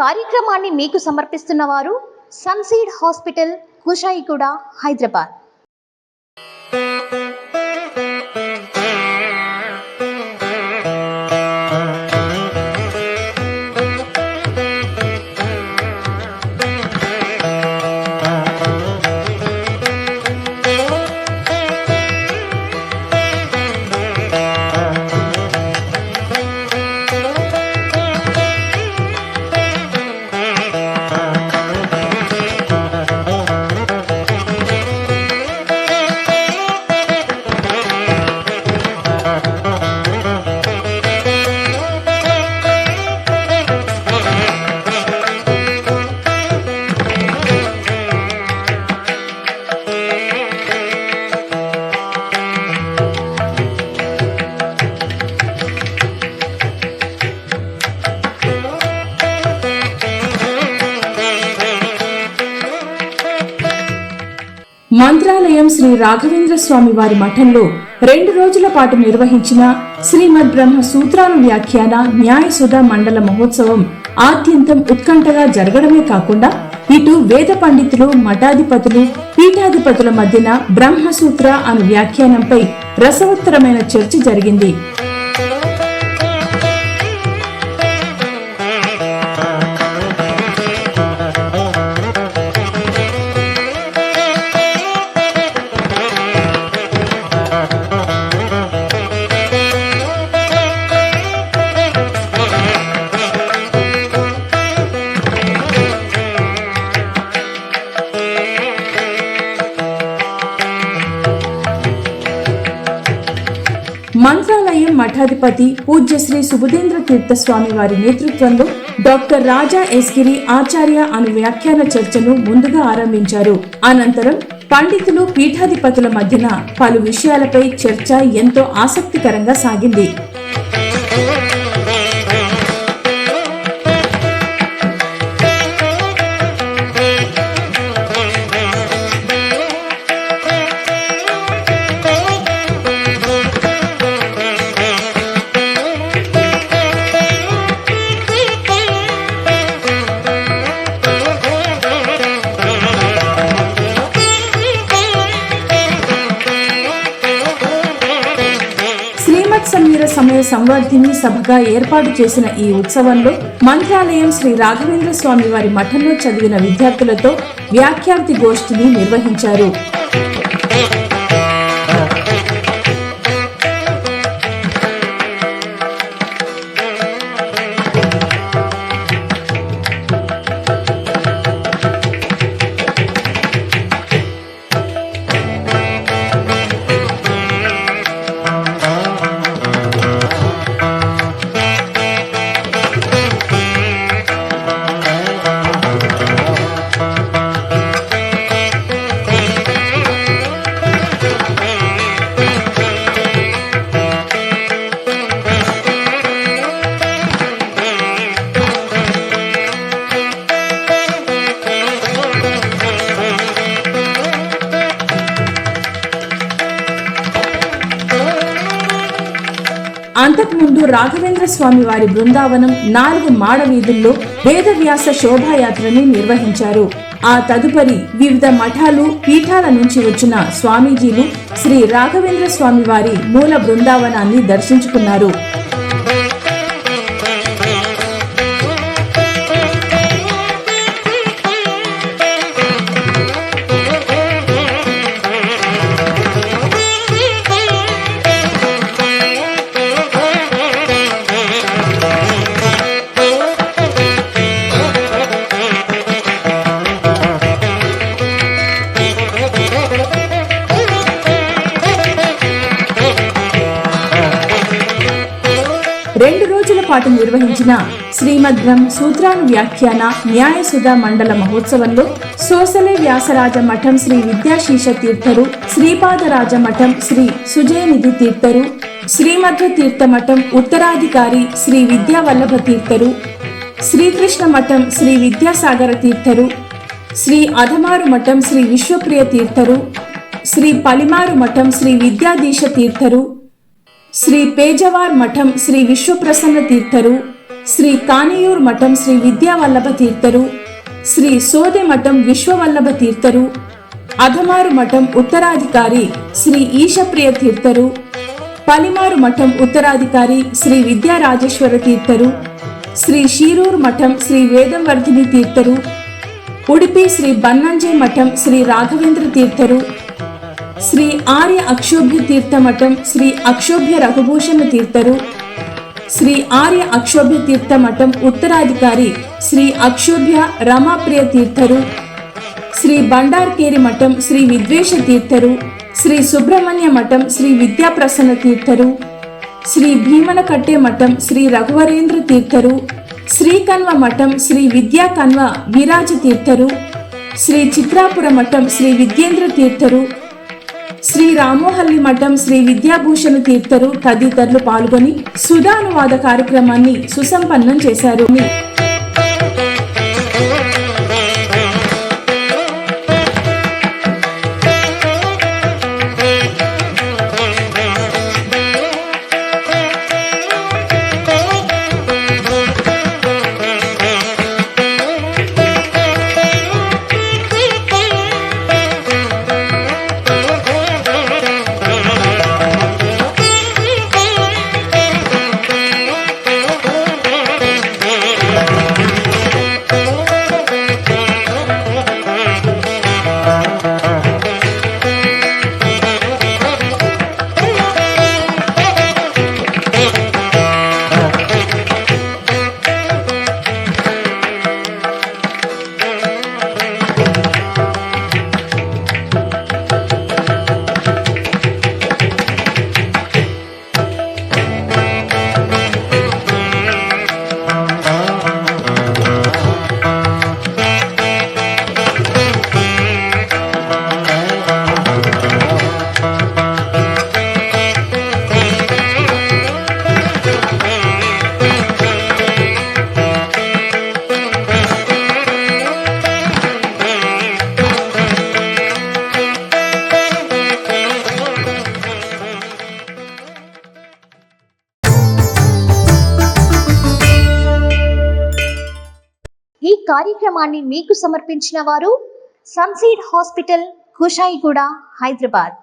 కార్యక్రమాన్ని మీకు సమర్పిస్తున్న వారు సన్సీడ్ హాస్పిటల్ కుషాయిగూడ హైదరాబాద్. మంత్రాలయం శ్రీ రాఘవేంద్ర స్వామి వారి మఠంలో రెండు రోజుల పాటు నిర్వహించిన శ్రీమద్ బ్రహ్మ సూత్రాల వ్యాఖ్యాన న్యాయసుధ మండల మహోత్సవం ఆద్యంతం ఉత్కంఠగా జరగడమే కాకుండా ఇటు వేద పండితులు మఠాధిపతులు పీఠాధిపతుల మధ్యన బ్రహ్మసూత్ర అను వ్యాఖ్యానంపై రసవత్తరమైన చర్చ జరిగింది. మంత్రాలయం మఠాధిపతి పూజ్య శ్రీ సుబుధేంద్ర తీర్థస్వామి వారి నేతృత్వంలో డాక్టర్ రాజా ఎస్గిరి ఆచార్య అను వ్యాఖ్యాన చర్చను ముందుగా ఆరంభించారు. అనంతరం పండితులు పీఠాధిపతుల మధ్యన పలు విషయాలపై చర్చ ఎంతో ఆసక్తికరంగా సాగింది. సంవర్ధిని సభగా ఏర్పాటు చేసిన ఈ ఉత్సవంలో మంత్రాలయం శ్రీ రాఘవేంద్ర స్వామి వారి మఠంలో చదివిన విద్యార్థులతో వ్యాఖ్యాతి గోష్ఠిని నిర్వహించారు. అంతకుముందు రాఘవేంద్ర స్వామి వారి బృందావనం నాలుగు మాడ వీధుల్లో వేదవ్యాస శోభాయాత్రని నిర్వహించారు. ఆ తదుపరి వివిధ మఠాలు పీఠాల నుంచి వచ్చిన స్వామీజీలు శ్రీ రాఘవేంద్ర స్వామి వారి మూల బృందావనాన్ని దర్శించుకున్నారు. పాటు నిర్వహించిన శ్రీమద్రం సూత్రాను వ్యాఖ్యాన న్యాయసుధ మండల మహోత్సవంలో సోసలే వ్యాసరాజ మఠం శ్రీ విద్యాశీష తీర్థరు శ్రీపాదరాజ మఠం శ్రీ సుజయనిధి తీర్థరు శ్రీమధ్వ తీర్థ మఠం ఉత్తరాధికారి శ్రీ విద్యావల్లభ తీర్థరు శ్రీకృష్ణ మఠం శ్రీ విద్యాసాగర తీర్థరు శ్రీ అధమారు మఠం శ్రీ విశ్వప్రియ తీర్థరు శ్రీ పలిమారు మఠం శ్రీ విద్యాధీశ తీర్థరు శ్రీ పేజవార్ మఠం శ్రీ విశ్వప్రసన్న తీర్థరు శ్రీ కానియూర్ మఠం శ్రీ విద్యావల్లభ తీర్థరు శ్రీ సోదె మఠం విశ్వవల్లభ తీర్థరు అధమారు మఠం ఉత్తరాధికారి శ్రీ ఈశప్రియ తీర్థరు పలిమారు మఠం ఉత్తరాధికారి శ్రీ విద్యారాజేశ్వర తీర్థరు శ్రీ షీరూర్ మఠం శ్రీ వేదంవర్ధిని తీర్థరు ఉడిపి శ్రీ బన్నంజే మఠం శ్రీ రాఘవేంద్ర తీర్థరు శ్రీ ఆర్య అక్షోభ్య తీర్థ మఠం శ్రీ అక్షోభ్య రఘుభూషణ తీర్థరు శ్రీ ఆర్య అక్షోభ్య తీర్థ మఠం ఉత్తరాధికారి శ్రీ అక్షోభ్య రమాప్రియ తీర్థరు శ్రీ బండార్కేరి మఠం శ్రీ విద్వేష తీర్థరు శ్రీ సుబ్రహ్మణ్య మఠం శ్రీ విద్యాప్రసన్న తీర్థరు శ్రీ భీమనకట్టే మఠం శ్రీ రఘువరేంద్ర తీర్థరు శ్రీ కన్వ మఠం శ్రీ విద్యా కన్వ విరాజ తీర్థరు శ్రీ చిత్రాపుర మఠం శ్రీ విద్యేంద్ర తీర్థరు శ్రీ రామోహల్లి మఠం శ్రీ విద్యాభూషణ తీర్థరు తదితరులు పాల్గొని సుధానువాద కార్యక్రమాన్ని సుసంపన్నం చేశారు. కార్యక్రమాన్ని మీకు సమర్పించిన వారు సన్సీడ్ హాస్పిటల్ కుషాయిగూడ హైదరాబాద్.